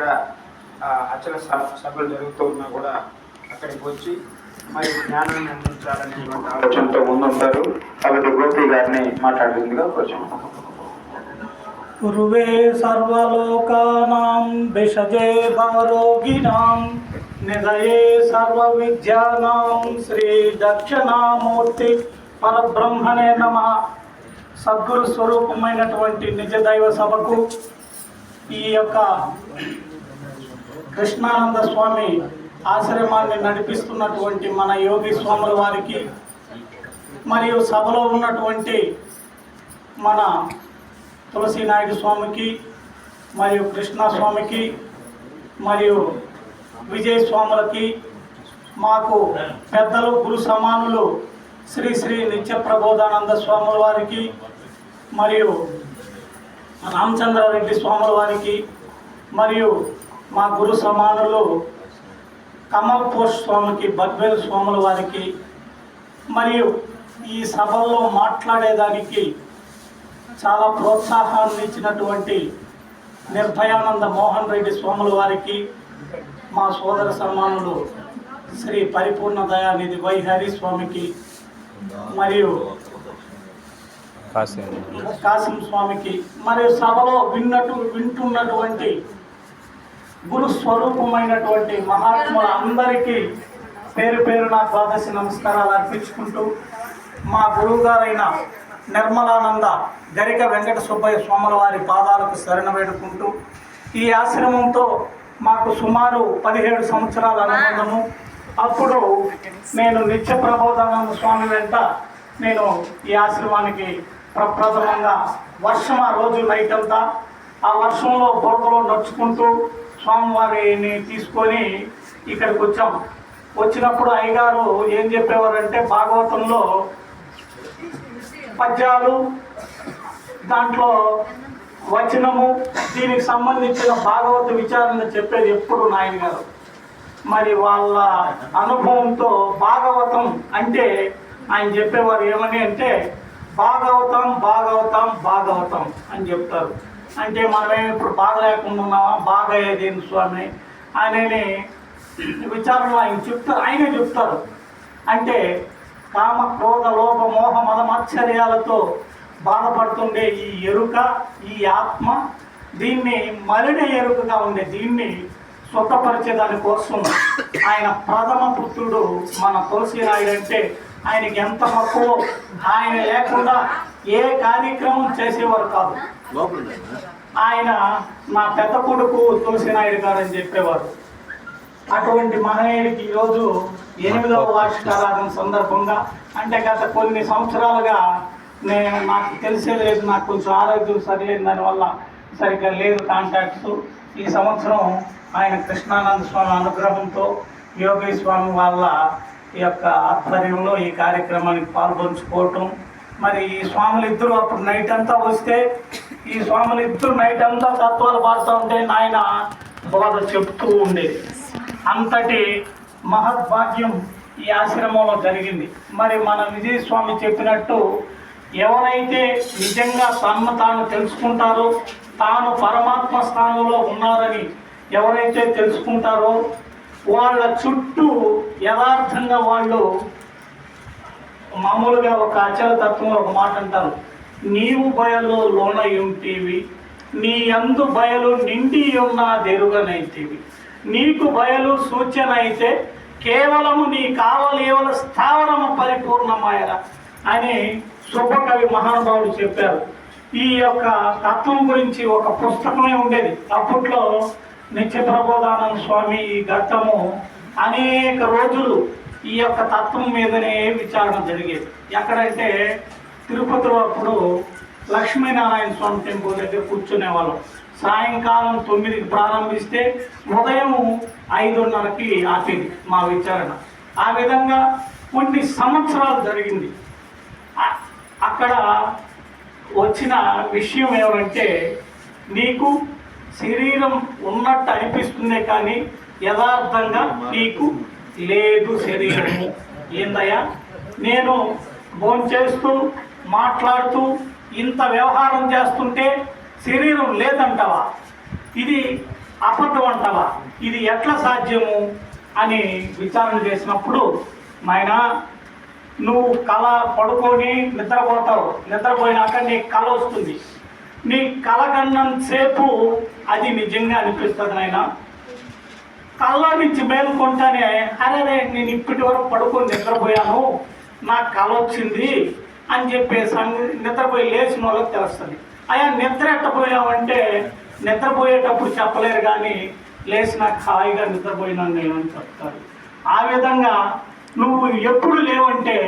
ఇక్కడ అచల సభలు జరుగుతూ ఉన్నా కూడా అక్కడికి వచ్చి మరి జ్ఞానాన్ని అందించాలనేటువంటి ఆలోచనతో ముందుంటారు. కాబట్టి గోపి గారిని మాట్లాడుతుందిగా కొంచెం గురువే సర్వలోకానాం విషజే భవరోగిణాం నిధయే సర్వ విద్యానాం శ్రీ దక్షిణామూర్తి పరబ్రహ్మణే నమ. సద్గురు స్వరూపమైనటువంటి నిజ దైవ సభకు ఈ యొక్క కృష్ణానంద స్వామి ఆశ్రమాన్ని నడిపిస్తున్నటువంటి మన యోగి స్వాముల వారికి మరియు సభలో ఉన్నటువంటి మన తులసి నాయుడు స్వామికి మరియు కృష్ణస్వామికి మరియు విజయ స్వాములకి మాకు పెద్దలు గురు సమానులు శ్రీ శ్రీ నిత్య ప్రబోధానంద స్వాముల వారికి మరియు రామచంద్రారెడ్డి స్వాముల వారికి మరియు మా గురు సమానులు కమల్ పోష్ స్వామికి బద్వేల్ స్వాముల వారికి మరియు ఈ సభల్లో మాట్లాడేదానికి చాలా ప్రోత్సాహాన్ని ఇచ్చినటువంటి నిర్భయానంద మోహన్ రెడ్డి స్వాముల వారికి మా సోదర సన్మానులు శ్రీ పరిపూర్ణ దయానిధి వైహరి స్వామికి మరియు కాసిం స్వామికి మరియు సభలో విన్నట్టు వింటున్నటువంటి గురు స్వరూపమైనటువంటి మహాత్ముల అందరికీ పేరు పేరు నా ద్వాదశి నమస్కారాలు అర్పించుకుంటూ మా గురువు గారైన నిర్మలానంద గరిక వెంకట సుబ్బయ్య స్వాముల వారి పాదాలకు శరణ వేడుకుంటూ ఈ ఆశ్రమంతో మాకు సుమారు పదిహేడు సంవత్సరాల అనుబంధము. అప్పుడు నేను నిత్య ప్రబోధానంద స్వామి వెంట నేను ఈ ఆశ్రమానికి ప్రప్రథమంగా వర్షం ఆ రోజు నైట్ అంతా. ఆ వర్షంలో బురదలో నడుచుకుంటూ స్వామివారిని తీసుకొని ఇక్కడికి వచ్చాం. వచ్చినప్పుడు అయ్యగారు ఏం చెప్పేవారంటే భాగవతంలో పద్యాలు దాంట్లో వచనము దీనికి సంబంధించిన భాగవత విచారణ చెప్పేది ఎప్పుడు నాయన గారు. మరి వాళ్ళ అనుభవంతో భాగవతం అంటే ఆయన చెప్పేవారు ఏమని అంటే భాగవతం భాగవతం భాగవతం అని చెప్తారు. అంటే మనమే ఇప్పుడు బాధ లేకుండా ఉన్నామా? బాగా అయ్యేది స్వామి? అనేది విచారణలో ఆయన చెప్తారు ఆయనే చెప్తారు. అంటే కామ క్రోధ లోభ మోహ మదమాశ్చర్యాలతో బాధపడుతుండే ఈ ఎరుక ఈ ఆత్మ దీన్ని మలిన ఎరుకగా ఉండే దీన్ని స్వతపరిచే దానికోసం ఆయన ప్రథమ పుత్రుడు మన తులసి నాయుడు అంటే ఆయనకి ఎంత మక్కువ ఆయన లేకుండా ఏ కార్యక్రమం చేసేవారు కాదు. ఆయన మా పెద్ద కొడుకు తులసి నాయుడు గారు అని చెప్పేవారు. అటువంటి మహనీయుడికి ఈరోజు ఎనిమిదవ వార్షికారాధన సందర్భంగా అంటే గత కొన్ని సంవత్సరాలుగా నేను నాకు తెలిసే లేదు నాకు కొంచెం ఆరోగ్యం సరిలేదు దానివల్ల సరిగ్గా లేదు కాంటాక్ట్స్. ఈ సంవత్సరం ఆయన కృష్ణానంద స్వామి అనుగ్రహంతో యోగి స్వామి వాళ్ళ ఈ యొక్క ఆధ్వర్యంలో ఈ కార్యక్రమానికి పాల్పంచుకోవటం మరి ఈ స్వాములు ఇద్దరు అప్పుడు నైట్ అంతా వస్తే ఈ స్వాములు ఇద్దరు నైట్ అంతా తత్వాలు పాడుతూ ఉంటే నాయన బోధ చెప్తూ ఉండేది. అంతటి మహద్భాగ్యం ఈ ఆశ్రమంలో జరిగింది. మరి మన విజయస్వామి చెప్పినట్టు ఎవరైతే నిజంగా తన్ను తాను తెలుసుకుంటారో తాను పరమాత్మ స్థానంలో ఉన్నారని ఎవరైతే తెలుసుకుంటారో వాళ్ళ చుట్టూ యథార్థంగా వాళ్ళు మామూలుగా ఒక అచల తత్వంలో ఒక మాట అంటారు. నీవు బయలు లోన నీ అందు బయలు నిండి ఉన్న దెరుగనైతివి. నీకు బయలు సూచన అయితే కేవలము నీ కావలేవల స్థావరము పరిపూర్ణమాయన అని శుభకవి మహానుభావుడు చెప్పారు. ఈ యొక్క తత్వం గురించి ఒక పుస్తకమే ఉండేది. అప్పట్లో నిత్య ప్రబోధానంద స్వామి ఈ ఘట్టము అనేక రోజులు ఈ యొక్క తత్వం మీదనే విచారణ జరిగేది. ఎక్కడైతే తిరుపతిలో అప్పుడు లక్ష్మీనారాయణ స్వామి టెంపుల్ దగ్గర కూర్చునేవాళ్ళం. సాయంకాలం తొమ్మిదికి ప్రారంభిస్తే ఉదయం ఐదున్నరకి ఆపేది మా విచారణ. ఆ విధంగా కొన్ని సంవత్సరాలు జరిగింది. అక్కడ వచ్చిన విషయం ఏమంటే నీకు శరీరం ఉన్నట్టు అనిపిస్తుందే కానీ యథార్థంగా నీకు లేదు శరీరము. ఏందయ్యా? నేను భోంచేస్తూ మాట్లాడుతూ ఇంత వ్యవహారం చేస్తుంటే శరీరం లేదంటావా? ఇది అబద్ధం అంటావా? ఇది ఎట్లా సాధ్యము? అని విచారణ చేసినప్పుడు నాయన నువ్వు కళ పడుకొని నిద్రపోతావు. నిద్రపోయినాక నీ కళ వస్తుంది. నీ కళ కన్నంతసేపు అది నిజంగా అనిపిస్తుంది నాయన. కళ్ళ నుంచి మేలుకుంటానే అరే నేను ఇప్పటి వరకు పడుకొని నిద్రపోయాను నాకు కళ వచ్చింది అని చెప్పి సంగ- నిద్రపోయి లేచిన వాళ్ళకి తెలుస్తుంది. అయ్యా నిద్ర ఎట్టపోయావంటే నిద్రపోయేటప్పుడు చెప్పలేరు కానీ లేచినాక హాయిగా నిద్రపోయినాను నేను అని చెప్తారు. ఆ విధంగా నువ్వు ఎప్పుడు లేవంటే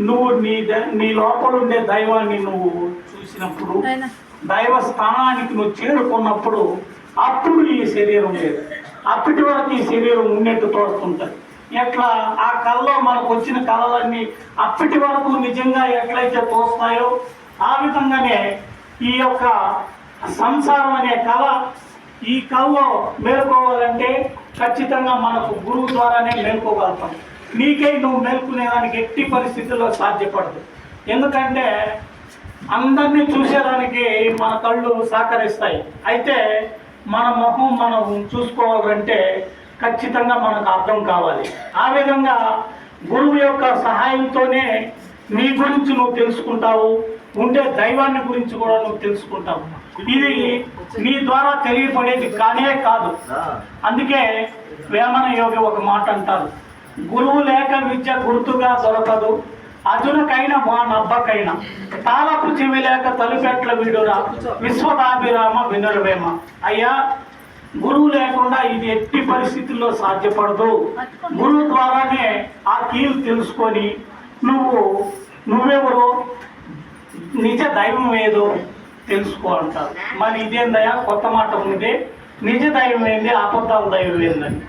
నువ్వు నీ ద- నీ లోపల ఉండే దైవాన్ని నువ్వు చూసినప్పుడు దైవ స్థానానికి నువ్వు చేరుకున్నప్పుడు అప్పుడు ఈ శరీరం లేదు. అప్పటి వరకు ఈ శరీరం ఉన్నట్టు తోస్తుంటుంది ఎట్లా? ఆ కళలో మనకు వచ్చిన కళలన్నీ అప్పటి వరకు నిజంగా ఎట్లయితే తోస్తాయో ఆ విధంగానే ఈ యొక్క సంసారం అనే కళ ఈ కళలో మేలుకోవాలంటే ఖచ్చితంగా మనకు గురువు ద్వారానే మేల్కోగలుగుతాం. నీకై నువ్వు మేల్కొనేదానికి ఎట్టి పరిస్థితుల్లో సాధ్యపడదు. ఎందుకంటే అందరినీ చూసేదానికి మన కళ్ళు సహకరిస్తాయి. అయితే మన మొహం మనం చూసుకోవాలంటే ఖచ్చితంగా మనకు అర్థం కావాలి. ఆ విధంగా గురువు యొక్క సహాయంతోనే నీ గురించి నువ్వు తెలుసుకుంటావు ఉండే దైవాన్ని గురించి కూడా నువ్వు తెలుసుకుంటావు. ఇది నీ ద్వారా తెలియపడేది కానే కాదు. అందుకే వేమన యోగి ఒక మాట అంటారు గురువు లేక విద్య గుర్తుగా దొరకదు. అర్జునకైనా మా నబ్బకైనా తాళపు చెవి లేక తలుపెట్ల వీడురా విశ్వదాభిరామ వినురవేమ అయ్యా గురువు లేకుండా ఇది ఎట్టి పరిస్థితుల్లో సాధ్యపడదు. గురువు ద్వారానే ఆ కీలు తెలుసుకొని నువ్వు నువ్వెవరు నిజ దైవం ఏదో తెలుసుకో అంటారు. మరి ఇదేందయ్యా? కొత్త మాట ఉంది. నిజ దైవం ఏంది? అబద్ధాల దైవం ఏందని.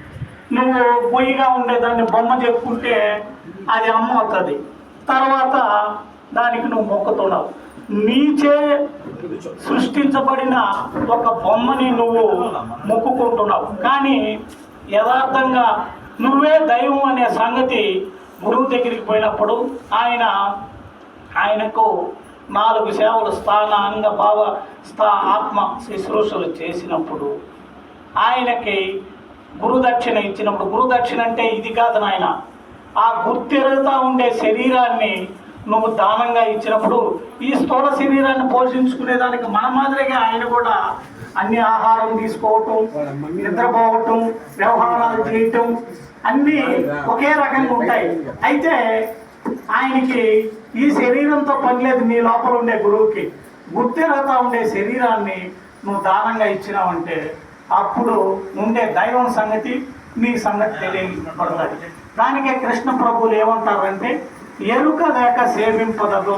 నువ్వు పొయ్యిగా ఉండేదాన్ని బొమ్మ చెప్పుకుంటే అది అమ్మ అవుతుంది. తర్వాత దానికి నువ్వు మొక్కుతున్నావు నీచే సృష్టించబడిన ఒక బొమ్మని నువ్వు మొక్కుకుంటున్నావు. కానీ యథార్థంగా నువ్వే దైవం అనే సంగతి గురువు దగ్గరికి పోయినప్పుడు ఆయన ఆయనకు నాలుగు సేవలు స్థాన అంగ భావ స్థా ఆత్మ శుశ్రూషలు చేసినప్పుడు ఆయనకి గురుదక్షిణ ఇచ్చినప్పుడు గురుదక్షిణ అంటే ఇది కాదు నాయన ఆ గుర్తెరుగుతా ఉండే శరీరాన్ని నువ్వు దానంగా ఇచ్చినప్పుడు ఈ స్థూల శరీరాన్ని పోషించుకునేదానికి మన మాదిరిగా ఆయన కూడా అన్ని ఆహారం తీసుకోవటం నిద్రపోవటం వ్యవహారాలు చేయటం అన్నీ ఒకే రకంగా ఉంటాయి. అయితే ఆయనకి ఈ శరీరంతో పని లేదు నీ లోపల ఉండే గురువుకి. గుర్తెరుగుతా ఉండే శరీరాన్ని నువ్వు దానంగా ఇచ్చినావంటే అప్పుడు ఉండే దైవం సంగతి నీ సంగతి తెలియబడుతుంది దానికే కృష్ణ ప్రభువులు ఏమంటారంటే ఎరుక లేక సేవింపదదు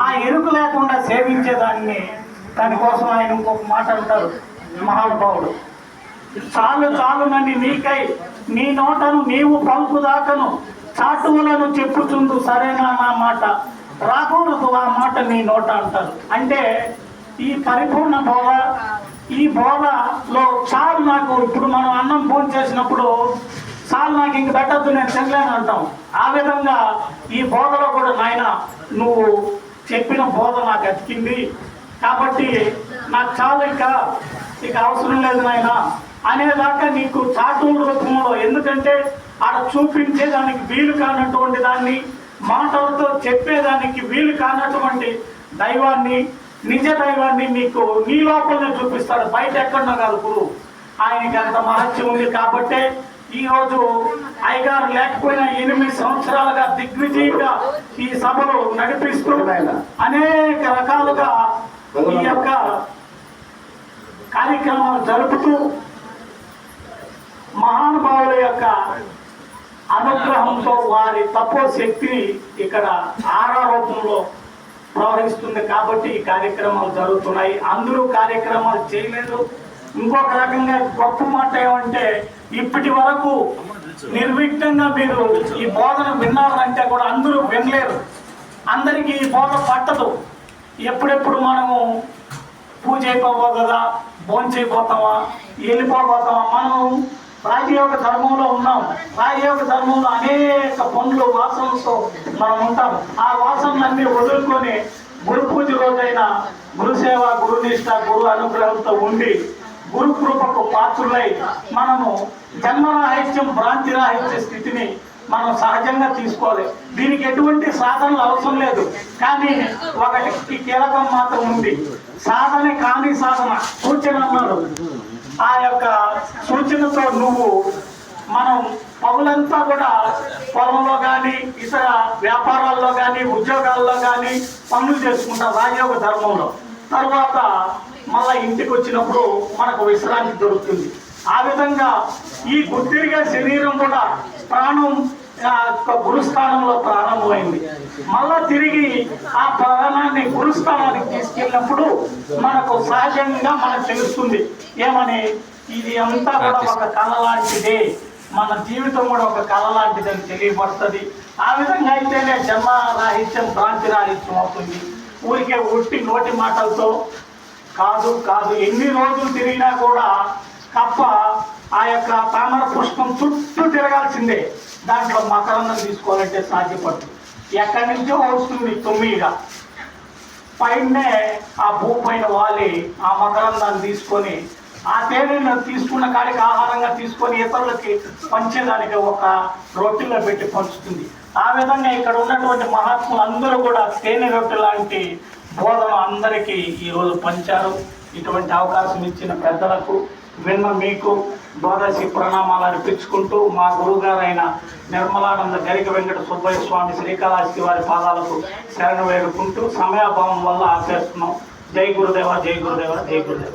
ఆ ఎరుక లేకుండా సేవించేదాన్ని దానికోసం ఆయన ఇంకొక మాట అంటారు మహానుభావుడు. చాలు చాలునని నీకై నీ నోటను నీవు పంపు దాకను చాటువులను చెప్పుచుండు సరేనా నా మాట? రాకూడదు ఆ మాట నీ నోట అంటారు. అంటే ఈ పరిపూర్ణ బోధ ఈ బోధలో చాలు నాకు. ఇప్పుడు మనం అన్నం భోజనం చేసినప్పుడు చాలు నాకు ఇంక పెట్టద్దు నేను తినలేను అంటాం. ఆ విధంగా ఈ బోధలో కూడా నాయన నువ్వు చెప్పిన బోధ నాకు అతికింది. కాబట్టి నాకు చాలు ఇంకా ఇక అవసరం లేదు నాయన. అనేదాకా నీకు చాటువుల రూపంలో ఎందుకంటే ఆడ చూపించేదానికి వీలు కానటువంటి దాన్ని మాటలతో చెప్పేదానికి వీలు కానటువంటి దైవాన్ని నిజ దైవాన్ని నీకు నీ లోపలనే చూపిస్తాడు. బయట ఎక్కడో కాదు గురువు ఆయనకి అంత మహత్యం ఉంది కాబట్టే ఈ రోజు అయ్యగారు లేకపోయినా ఎనిమిది సంవత్సరాలుగా దిగ్విజయంగా ఈ సభలు నడిపిస్తూ అనేక రకాలుగా ఈ యొక్క కార్యక్రమాలు జరుపుతూ మహానుభావుల యొక్క అనుగ్రహంతో వారి తపో శక్తి ఇక్కడ ఆరా రూపంలో ప్రవహిస్తుంది కాబట్టి ఈ కార్యక్రమాలు జరుగుతున్నాయి. అందరూ కార్యక్రమాలు చేయలేదు. ఇంకొక రకంగా గొప్ప మాట ఏమంటే ఇప్పటి వరకు నిర్విఘ్నంగా మీరు ఈ బోధన విన్నారంటే కూడా అందరూ వినలేరు. అందరికీ ఈ బోధ పట్టదు. ఎప్పుడెప్పుడు మనము పూజ అయిపోబోతుందా భోంచైపోతామా వెళ్ళిపోతామా మనం రాజయోగ ధర్మంలో ఉన్నాం. రాజయోగ ధర్మంలో అనేక పనులు వాసనలతో మనం ఉంటాం. ఆ వాసనలన్నీ వదులుకొని గురు పూజ రోజైన గురుసేవ గురునిష్ట గురు అనుగ్రహంతో ఉండి గురు కృపకు పాత్రులై మనము జన్మరాహిత్యం భ్రాంతి రాహిత్య స్థితిని మనం సహజంగా తీసుకోవాలి. దీనికి ఎటువంటి సాధనలు అవసరం లేదు. కానీ ఒకటి కీలకం మాత్రం ఉంది. సాధన కాని సాధన. సూచన అన్నారు ఆ యొక్క సూచనతో నువ్వు మనం పగులంతా కూడా పొలంలో కానీ ఇతర వ్యాపారాల్లో కానీ ఉద్యోగాల్లో కానీ పనులు చేసుకుంటాం రాజయోగ ధర్మంలో. తర్వాత మళ్ళా ఇంటికి వచ్చినప్పుడు మనకు విశ్రాంతి దొరుకుతుంది. ఆ విధంగా ఈ గుర్తిరిగే శరీరం కూడా ప్రాణం గురుస్థానంలో ప్రారంభమైంది. మళ్ళా తిరిగి ఆ ప్రాణాన్ని గురుస్థానానికి తీసుకెళ్ళినప్పుడు మనకు సహజంగా మనకు తెలుస్తుంది ఏమని? ఇది అంతా కూడా ఒక కళ లాంటిదే. మన జీవితం కూడా ఒక కళ లాంటిదని తెలియబడుతుంది ఆ విధంగా అయితేనే జన్మ రాహిత్యం భ్రాంతి రాహిత్యం అవుతుంది. ఊరికే ఉట్టి నోటి మాటలతో కాదు కాదు. ఎన్ని రోజులు తిరిగినా కూడా కప్ప ఆ యొక్క తామర పుష్పం చుట్టూ తిరగాల్సిందే. దాంట్లో మకరందం తీసుకోవాలంటే సాధ్యపడదు. ఎక్కడి నుంచో వస్తుంది తొమ్మిదిగా. పైనే ఆ భూ పైన వాలి ఆ మకరందాన్ని తీసుకొని ఆ తేనెను తీసుకున్న కాడికి ఆహారంగా తీసుకొని ఇతరులకి పంచేదానికి ఒక రొట్టెలో పెట్టి పంచుతుంది. ఆ విధంగా ఇక్కడ ఉన్నటువంటి మహాత్ములు అందరూ కూడా తేనె రొట్టె లాంటి బోధన అందరికీ ఈరోజు పంచారు. ఇటువంటి అవకాశం ఇచ్చిన పెద్దలకు విన్న మీకు ద్వాదశి ప్రణామాలు అర్పించుకుంటూ మా గురుగారైన నిర్మలానంద గరిక వెంకట సుబ్బయ్య స్వామి శ్రీకాళహస్తి వారి పాదాలకు శరణు వేడుకుంటూ సమయాభావం వల్ల ఆచేస్తున్నాం జై గురుదేవ జై గురుదేవ జై గురుదేవ.